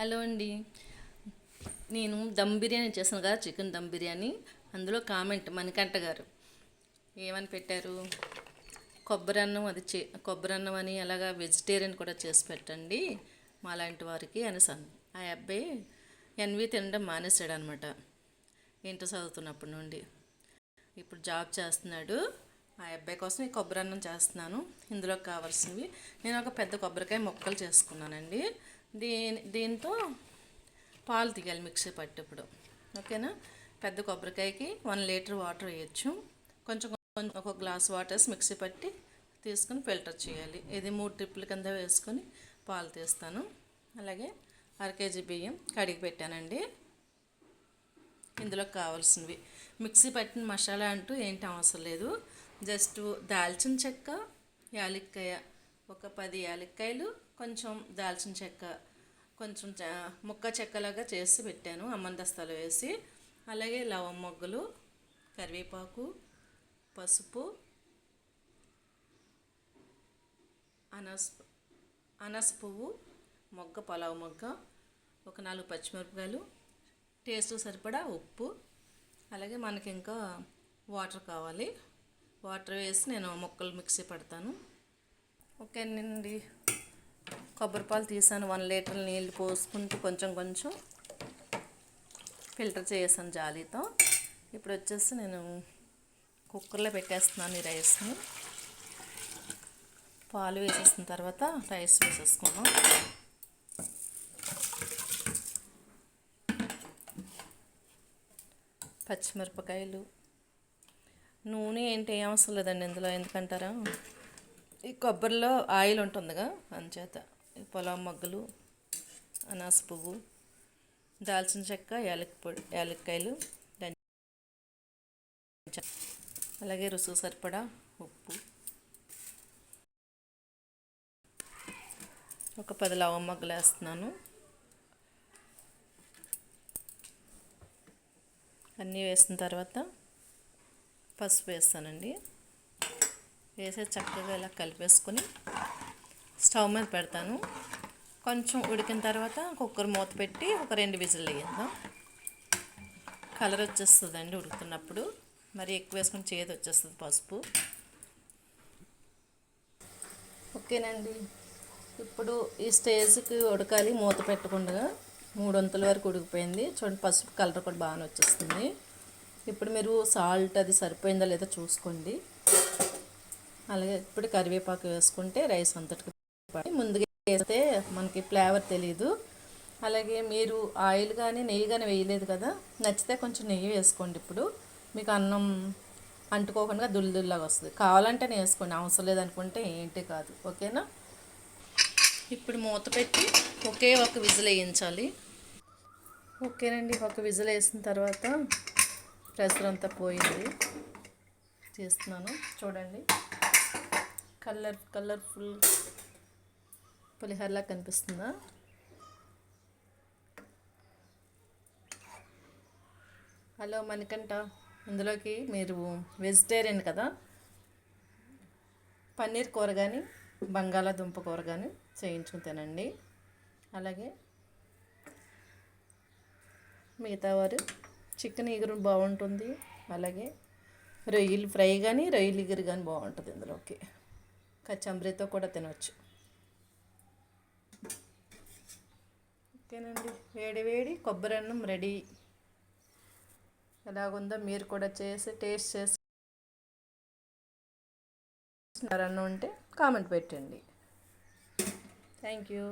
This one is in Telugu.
హలో అండి. నేను దమ్ బిర్యానీ చేశాను కదా చికెన్ దమ్ బిర్యానీ. అందులో కామెంట్ మణికంఠ గారు. ఏమని పెట్టారు? కొబ్బరి అన్నం అది చే కొబ్బరి అన్నం అని అలాగా వెజిటేరియన్ కూడా చేసి పెట్టండి మాలాంటి వారికి అనేసాను. ఆ అబ్బాయి ఎన్వి తినడం మానేశాడు అనమాట ఇంటర్ చదువుతున్నప్పటి నుండి. ఇప్పుడు జాబ్ చేస్తున్నాడు. ఆ అబ్బాయి కోసం ఈ కొబ్బరి అన్నం చేస్తున్నాను. ఇందులో కావాల్సినవి. నేను ఒక పెద్ద కొబ్బరికాయ ముక్కలు చేసుకున్నానండి. దీని దీంతో పాలు తీయాలి మిక్సీ పట్టేప్పుడు. ఓకేనా? పెద్ద కొబ్బరికాయకి వన్ లీటర్ వాటర్ వేయచ్చు. కొంచెం కొంచెం ఒక గ్లాస్ వాటర్స్ మిక్సీ పట్టి తీసుకుని ఫిల్టర్ చేయాలి. ఇది మూడు ట్రిప్పుల కింద వేసుకొని పాలు తీస్తాను. అలాగే అర కేజీ బియ్యం కడిగి పెట్టానండి. ఇందులో కావాల్సినవి. మిక్సీ పట్టిన మసాలా అంటూ ఏంటి అవసరం లేదు. జస్ట్ దాల్చిన చెక్క యాలక్కాయ ఒక పది యాలక్కాయలు కొంచెం దాల్చిన చెక్క కొంచెం ముక్క చెక్కలాగా చేసి పెట్టాను అమ్మందస్తాలు వేసి. అలాగే లవం మొగ్గలు కరివేపాకు పసుపు అనస్ అనస పువ్వు మొగ్గ పలావ్ మొగ్గ ఒక నాలుగు పచ్చిమిరపకాయలు టేస్ట్ సరిపడా ఉప్పు. అలాగే మనకి ఇంకా వాటర్ కావాలి. వాటర్ వేసి నేను మొక్కలు మిక్సీ పడతాను. ఓకేనండి కొబ్బరి పాలు తీసాను. వన్ లీటర్ నీళ్ళు పోసుకుంటూ కొంచెం కొంచెం ఫిల్టర్ చేసాను జాలీతో. ఇప్పుడు వచ్చేసి నేను కుక్కర్లో పెట్టేస్తున్నాను ఈ రైస్ని. పాలు వేసేసిన తర్వాత రైస్ వేసేసుకున్నాం పచ్చిమిరపకాయలు. నూనె ఏంటి? ఏం అవసరం లేదండి ఇందులో. ఎందుకంటారా? ఈ కొబ్బరిలో ఆయిల్ ఉంటుందిగా అంచేత ఈ పొలం మొగ్గలు అనాస పువ్వు దాల్చిన చెక్క యాలక్ పొడి యాలక్కాయలు అలాగే రుసు సరిపడా ఉప్పు. ఒక పది లవం మొగ్గలు వేస్తున్నాను. అన్నీ వేసిన తర్వాత పసుపు వేస్తానండి. వేసే చక్కగా ఇలా కలిపేసుకొని స్టవ్ మీద పెడతాను. కొంచెం ఉడికిన తర్వాత కుక్కర్ మూత పెట్టి ఒక రెండు విజిల్ వేద్దాం. కలర్ వచ్చేస్తుందండి ఉడుకుతున్నప్పుడు. మరి ఎక్కువ వేసుకుని చేదు వచ్చేస్తుంది పసుపు. ఓకేనండి. ఇప్పుడు ఈ స్టేజ్కి ఉడకాలి. మూత పెట్టకుండా మూడు వరకు ఉడికిపోయింది. చూడండి పసుపు కలర్ కూడా బాగానే వచ్చేస్తుంది. ఇప్పుడు మీరు సాల్ట్ అది సరిపోయిందా లేదా చూసుకోండి. అలాగే ఇప్పుడు కరివేపాకు వేసుకుంటే రైస్ అంతటికి పడి ముందుగా వేస్తే మనకి ఫ్లేవర్ తెలియదు అలాగే మీరు ఆయిల్ కానీ నెయ్యి కానీ వేయలేదు కదా నచ్చితే కొంచెం నెయ్యి వేసుకోండి ఇప్పుడు. మీకు అన్నం అంటుకోకుండా దుల్దుల్లాగా వస్తుంది. కావాలంటే నేను వేసుకోండి అవసరం లేదనుకుంటే ఏంటి కాదు. ఓకేనా? ఇప్పుడు మూత పెట్టి ఒకే ఒక విజిల్ వేయించాలి. ఓకేనండి ఒక విజిల్ వేసిన తర్వాత ప్రెషర్ అంతా పోయింది. చేస్తున్నాను. చూడండి. కలర్ కలర్ఫుల్ పులిహోరలా కనిపిస్తుందా? హలో మణికంఠ ఇందులోకి మీరు వెజిటేరియన్ కదా? పన్నీర్ కూర కానీ బంగాళాదుంప కూర కానీ చేయించుకుని తినండి. అలాగే మిగతా వారు చికెన్ ఎగురు బాగుంటుంది. అలాగే రొయ్యలు ఫ్రై కానీ రొయ్యలు ఎగురు కానీ బాగుంటుంది ఇందులోకి. కచంబరితో కూడా తినవచ్చు ఓకేనండి. వేడి వేడి కొబ్బరి అన్నం రెడీ. ఎలాగుందో మీరు కూడా చేసి టేస్ట్ చేసి అన్నం ఉంటే కామెంట్ పెట్టండి. Thank you.